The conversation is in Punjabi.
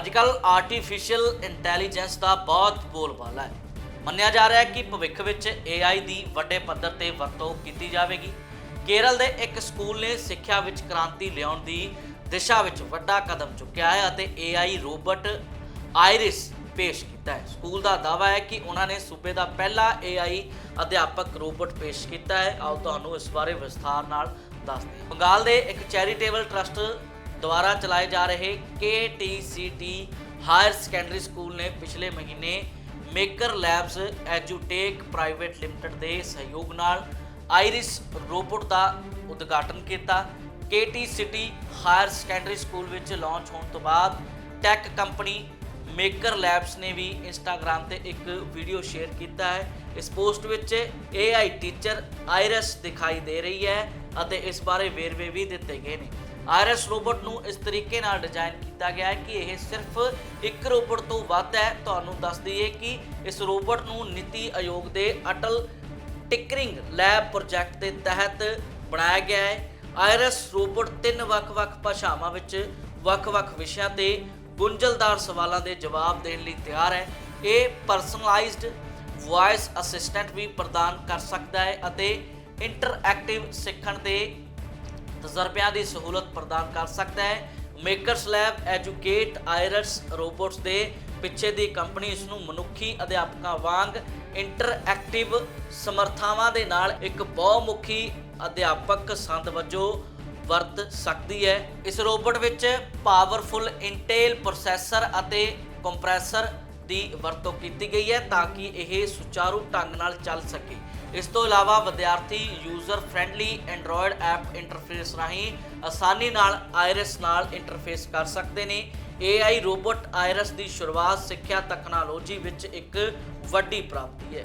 ਅੱਜ ਅੱਜਕੱਲ ਆਰਟੀਫੀਸ਼ੀਅਲ ਇੰਟੈਲੀਜੈਂਸ ਦਾ ਬਹੁਤ ਬੋਲਬਾਲਾ ਹੈ। ਮੰਨਿਆ ਜਾ ਰਿਹਾ ਹੈ ਕਿ ਭਵਿੱਖ ਵਿੱਚ AI ਦੀ ਵੱਡੇ ਪੱਧਰ ਤੇ ਵਰਤੋਂ ਕੀਤੀ ਜਾਵੇਗੀ। ਕੇਰਲ ਦੇ ਇੱਕ ਸਕੂਲ ਨੇ ਸਿੱਖਿਆ ਵਿੱਚ ਕ੍ਰਾਂਤੀ ਲਿਆਉਣ ਦੀ ਦਿਸ਼ਾ ਵਿੱਚ ਵੱਡਾ ਕਦਮ ਚੁੱਕਿਆ ਹੈ ਅਤੇ AI ਰੋਬੋਟ ਆਇਰਿਸ ਪੇਸ਼ ਕੀਤਾ ਹੈ। ਸਕੂਲ ਦਾ ਦਾਅਵਾ ਹੈ ਕਿ ਉਹਨਾਂ ਨੇ ਸੂਬੇ ਦਾ ਪਹਿਲਾ AI ਅਧਿਆਪਕ ਰੋਬੋਟ ਪੇਸ਼ ਕੀਤਾ ਹੈ। ਆਓ ਤੁਹਾਨੂੰ ਇਸ ਬਾਰੇ ਵਿਸਥਾਰ ਨਾਲ ਦੱਸਦੇ ਹਾਂ। ਬੰਗਾਲ ਦੇ ਇੱਕ ਚੈਰੀਟੇਬਲ ਟਰਸਟ ਦੁਆਰਾ ਚਲਾਏ ਜਾ ਰਹੇ KTCT ਹਾਇਰ ਸੈਕੰਡਰੀ ਸਕੂਲ ਨੇ ਪਿਛਲੇ ਮਹੀਨੇ ਮੇਕਰ ਲੈਬਸ ਐਜੂਟੇਕ ਪ੍ਰਾਈਵੇਟ ਲਿਮਟਿਡ ਦੇ ਸਹਿਯੋਗ ਨਾਲ ਆਇਰਿਸ ਰੋਬੋਟ ਦਾ ਉਦਘਾਟਨ ਕੀਤਾ। KTCT ਹਾਇਰ ਸੈਕੰਡਰੀ ਸਕੂਲ ਵਿੱਚ ਲਾਂਚ ਹੋਣ ਤੋਂ ਬਾਅਦ ਟੈਕ ਕੰਪਨੀ ਮੇਕਰ ਲੈਬਸ ਨੇ ਵੀ ਇੰਸਟਾਗ੍ਰam ਤੇ ਇੱਕ ਵੀਡੀਓ ਸ਼ੇਅਰ ਕੀਤਾ ਹੈ। ਇਸ ਪੋਸਟ ਵਿੱਚ AI ਟੀਚਰ ਆਇਰਿਸ ਦਿਖਾਈ ਦੇ ਰਹੀ ਹੈ ਅਤੇ ਇਸ ਬਾਰੇ ਵੇਰਵੇ ਵੀ ਦਿੱਤੇ ਗਏ ਨੇ। ਆਇਰਿਸ ਰੋਬੋਟ ਨੂੰ ਇਸ ਤਰੀਕੇ ਨਾਲ ਡਿਜ਼ਾਈਨ ਕੀਤਾ ਗਿਆ ਹੈ ਕਿ ਇਹ ਸਿਰਫ ਇੱਕ ਰੋਬੋਟ ਤੋਂ ਵੱਧ ਹੈ। ਤੁਹਾਨੂੰ ਦੱਸ ਦਈਏ ਕਿ ਇਸ ਰੋਬੋਟ ਨੂੰ ਨੀਤੀ ਆਯੋਗ ਦੇ ਅਟਲ ਟਿਕਰਿੰਗ ਲੈਬ ਪ੍ਰੋਜੈਕਟ ਦੇ ਤਹਿਤ ਬਣਾਇਆ ਗਿਆ ਹੈ। ਆਇਰਿਸ ਰੋਬੋਟ ਤਿੰਨ ਵੱਖ-ਵੱਖ ਭਾਸ਼ਾਵਾਂ ਵਿੱਚ ਵੱਖ-ਵੱਖ ਵਿਸ਼ਿਆਂ ਤੇ ਗੁੰਝਲਦਾਰ ਸਵਾਲਾਂ ਦੇ ਜਵਾਬ ਦੇਣ ਲਈ ਤਿਆਰ ਹੈ। ਇਹ ਪਰਸਨਲਾਈਜ਼ਡ ਵੌਇਸ ਅਸਿਸਟੈਂਟ ਵੀ ਪ੍ਰਦਾਨ ਕਰ ਸਕਦਾ ਹੈ ਅਤੇ ਇੰਟਰਐਕਟਿਵ ਸਿੱਖਣ ਦੇ ਤਜਰਬਿਆਂ ਦੀ ਸਹੂਲਤ ਪ੍ਰਦਾਨ ਕਰ ਸਕਦਾ ਹੈ Makers Lab educate Iris robots ਦੇ ਪਿੱਛੇ ਦੀ ਕੰਪਨੀ ਇਸ ਨੂੰ ਮਨੁੱਖੀ ਅਧਿਆਪਕਾਂ ਵਾਂਗ ਇੰਟਰਐਕਟਿਵ ਸਮਰਥਾਵਾਂ ਦੇ ਨਾਲ ਇੱਕ ਬਹੁਮੁਖੀ ਅਧਿਆਪਕ ਸੰਦ ਵਜੋਂ ਵਰਤ ਸਕਦੀ ਹੈ ਇਸ ਰੋਬੋਟ ਵਿੱਚ ਪਾਵਰਫੁਲ ਇੰਟੇਲ ਪ੍ਰੋਸੈਸਰ ਅਤੇ ਕੰਪਰੈਸਰ ਦੀ ਵਰਤੋਂ ਕੀਤੀ ਗਈ ਹੈ ਤਾਂ ਕਿ ਇਹ ਸੁਚਾਰੂ ਢੰਗ ਨਾਲ ਚੱਲ ਸਕੇ ਇਸ ਤੋਂ ਇਲਾਵਾ ਵਿਦਿਆਰਥੀ user friendly Android app interface ਰਾਹੀਂ ਆਸਾਨੀ ਨਾਲ ਆਇਰਿਸ ਨਾਲ ਇੰਟਰਫੇਸ ਕਰ ਸਕਦੇ ਨੇ। AI ਰੋਬੋਟ ਆਇਰਿਸ ਦੀ ਸ਼ੁਰੂਆਤ ਸਿੱਖਿਆ ਤਕਨਾਲੋਜੀ ਵਿੱਚ ਇੱਕ ਵੱਡੀ ਪ੍ਰਾਪਤੀ ਹੈ।